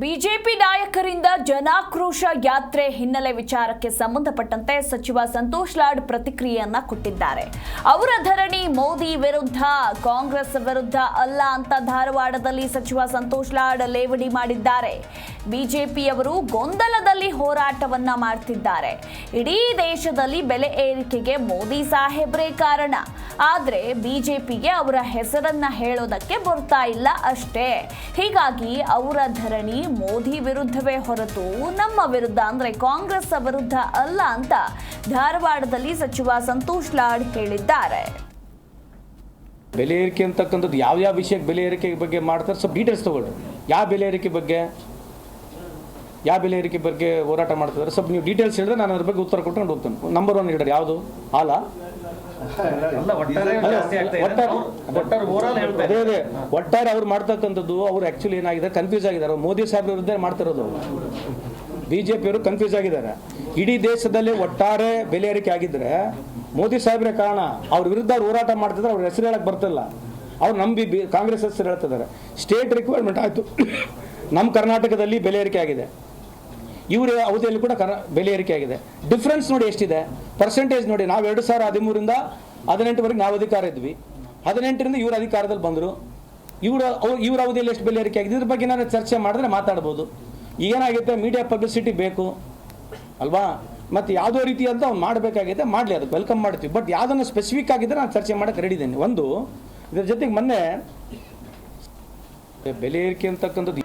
BJP ನಾಯಕರಿಂದ ಜನಾಕ್ರೋಶ ಯಾತ್ರೆ ಹಿನ್ನೆಲೆ ವಿಚಾರಕ್ಕೆ ಸಂಬಂಧಪಟ್ಟಂತೆ ಸಚಿವ ಸಂತೋಷ್ ಲಾಡ್ ಪ್ರತಿಕ್ರಿಯೆಯನ್ನ ಕೊಟ್ಟಿದ್ದಾರೆ. ಅವರ ಧರಣಿ ಮೋದಿ ವಿರುದ್ಧ, ಕಾಂಗ್ರೆಸ್ ವಿರುದ್ಧ ಅಲ್ಲ ಅಂತ ಧಾರವಾಡದಲ್ಲಿ ಸಚಿವ ಸಂತೋಷ್ ಲಾಡ್ ಲೇವಡಿ ಮಾಡಿದ್ದಾರೆ. ಬಿಜೆಪಿಯವರು ಗೊಂದಲದಲ್ಲಿ ಹೋರಾಟವನ್ನ ಮಾಡ್ತಿದ್ದಾರೆ. ಇಡೀ ದೇಶದಲ್ಲಿ ಬೆಲೆ ಏರಿಕೆಗೆ ಮೋದಿ ಸಾಹೇಬ್ರೇ ಕಾರಣ. ಆದರೆ ಬಿಜೆಪಿಗೆ ಅವರ ಹೆಸರನ್ನ ಹೇಳೋದಕ್ಕೆ ಬರ್ತಾ ಇಲ್ಲ ಅಷ್ಟೇ. ಹೀಗಾಗಿ ಅವರ ಧರಣಿ ಮೋದಿ ವಿರುದ್ಧವೇ ಹೊರತು ನಮ್ಮ ವಿರುದ್ಧ, ಅಂದ್ರೆ ಕಾಂಗ್ರೆಸ್ ವಿರುದ್ಧ ಅಲ್ಲ ಅಂತ ಧಾರವಾಡದಲ್ಲಿ ಸಚಿವ ಸಂತೋಷ್ ಲಾಡ್ ಹೇಳಿದ್ದಾರೆ. ಬೆಲೆ ಏರಿಕೆ ಅಂತಕ್ಕಂಥದ್ದು ಯಾವ ಯಾವ ವಿಷಯಕ್ಕೆ ಬೆಲೆ ಏರಿಕೆ ಬಗ್ಗೆ ಮಾಡ್ತಾರೆ, ಸ್ವಲ್ಪ ಡೀಟೇಲ್ಸ್ ತಗೊಳ್ಳಿ. ಯಾವ ಬೆಲೆ ಏರಿಕೆ ಬಗ್ಗೆ? ಯಾವ ಬೆಲೆ ಏರಿಕೆ ಬಗ್ಗೆ ಹೋರಾಟ ಮಾಡ್ತಿದ್ದಾರೆ? ಸ್ವಲ್ಪ ನೀವು ಡೀಟೇಲ್ಸ್ ಹೇಳಿದ್ರೆ ನಾನು ಅದ್ರ ಬಗ್ಗೆ ಉತ್ತರ ಕೊಟ್ಕೊಂಡು ಹೋಗ್ತೇನೆ. ನಂಬರ್ ಒನ್ ಹೇಳಿದ್ರೆ ಯಾವುದು? ಹಾಲ? ಅದೇ ಅದೇ. ಒಟ್ಟಾರೆ ಅವ್ರು ಮಾಡ್ತಕ್ಕಂಥದ್ದು ಅವ್ರು ಆಕ್ಚುಲಿ ಏನಾಗಿದೆ ಕನ್ಫ್ಯೂಸ್ ಆಗಿದ್ದಾರೆ. ಮೋದಿ ಸಾಹೇಬ್ ವಿರುದ್ಧ ಮಾಡ್ತಿರೋದು ಬಿ ಜೆ ಪಿಯವರು ಕನ್ಫ್ಯೂಸ್ ಆಗಿದ್ದಾರೆ. ಇಡೀ ದೇಶದಲ್ಲಿ ಒಟ್ಟಾರೆ ಬೆಲೆ ಏರಿಕೆ ಆಗಿದ್ರೆ ಮೋದಿ ಸಾಹೇಬ್ರೆ ಕಾರಣ ಅವ್ರ ವಿರುದ್ಧ ಅವ್ರು ಹೋರಾಟ ಮಾಡ್ತಿದ್ರೆ ಅವ್ರ ಹೆಸರು ಹೇಳಕ್ ಬರ್ತಿಲ್ಲ. ಅವ್ರು ನಂಬಿ ಬಿ ಕಾಂಗ್ರೆಸ್ ಹೆಸರು ಹೇಳ್ತಿದ್ದಾರೆ. ಸ್ಟೇಟ್ ರಿಕ್ವೈರ್ಮೆಂಟ್ ಆಯ್ತು. ನಮ್ಮ ಕರ್ನಾಟಕದಲ್ಲಿ ಬೆಲೆ ಏರಿಕೆ ಆಗಿದೆ. ಇವರ ಅವಧಿಯಲ್ಲಿ ಕೂಡ ಕರ, ಬೆಲೆ ಏರಿಕೆ ಆಗಿದೆ. ಡಿಫ್ರೆನ್ಸ್ ನೋಡಿ ಎಷ್ಟಿದೆ? ಪರ್ಸೆಂಟೇಜ್ ನೋಡಿ, ನಾವು ಎರಡು ಸಾವಿರ ಹದಿಮೂರಿಂದ ಹದಿನೆಂಟುವರೆಗೆ ನಾವು ಅಧಿಕಾರ ಇದ್ವಿ. ಹದಿನೆಂಟರಿಂದ ಇವ್ರ ಅಧಿಕಾರದಲ್ಲಿ ಬಂದರು. ಇವರ ಇವ್ರ ಅವಧಿಯಲ್ಲಿ ಎಷ್ಟು ಬೆಲೆ ಏರಿಕೆ ಆಗಿದೆ? ಇದ್ರ ಬಗ್ಗೆ ಏನಾದ್ರು ಚರ್ಚೆ ಮಾಡಿದ್ರೆ ಮಾತಾಡ್ಬೋದು. ಏನಾಗುತ್ತೆ ಮೀಡಿಯಾ ಪಬ್ಲಿಸಿಟಿ ಬೇಕು. ಅಲ್ವಾ? ಮತ್ತು ಯಾವುದೋ ರೀತಿ ಅಂತ ಅವ್ನು ಮಾಡಬೇಕಾಗಿದೆ, ಮಾಡಲಿ, ಅದಕ್ಕೆ ವೆಲ್ಕಮ್ ಮಾಡ್ತೀವಿ. ಬಟ್ ಯಾವುದನ್ನು ಸ್ಪೆಸಿಫಿಕ್ ಆಗಿದ್ದರೆ ನಾನು ಚರ್ಚೆ ಮಾಡೋಕ್ಕೆ ಇದ್ದೀನಿ. ಒಂದು, ಇದ್ರ ಜೊತೆಗೆ ಮೊನ್ನೆ, ಬೆಲೆ ಏರಿಕೆ ಅಂತಕ್ಕಂಥದ್ದು